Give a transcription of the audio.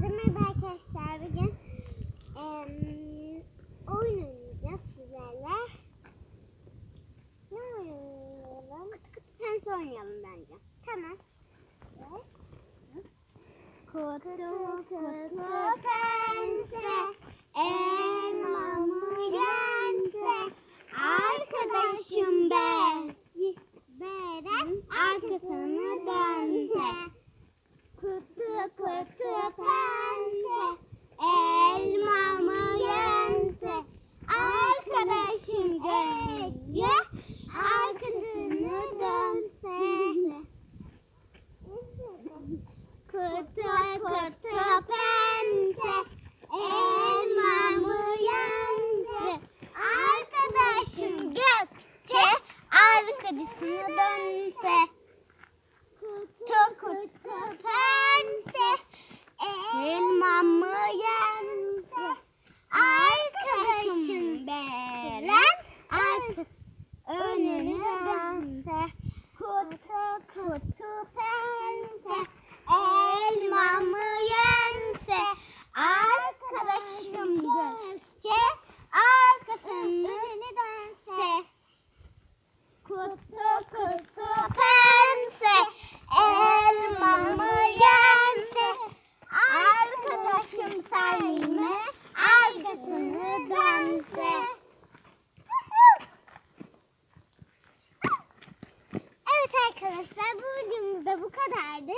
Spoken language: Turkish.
Herkese merhaba arkadaşlar. Bugün em, oyun oynayacağız sizlerle. Ne oynayalım? Pense oynayalım bence. Tamam. Kutu kutu pense elmamı yense arkadaşım ben. Beren arkasını dönse. Kutu kutu pense elmamı yense arkadaşım Ece arkasını dönse Kutu kutu pense elmamı yense arkadaşım Gökçe arkasını dönse Kutu kutu pense elmamı yense? Arkadaşım Beren arka önünü dönse kutu kutu pense elmamı yense arkadaşım Gökçe arkasını dönse Kutu kutu pense elmamı yense arkadaşım Salim'e arkasını dönse. Evet arkadaşlar bu videomuzda bu kadardı.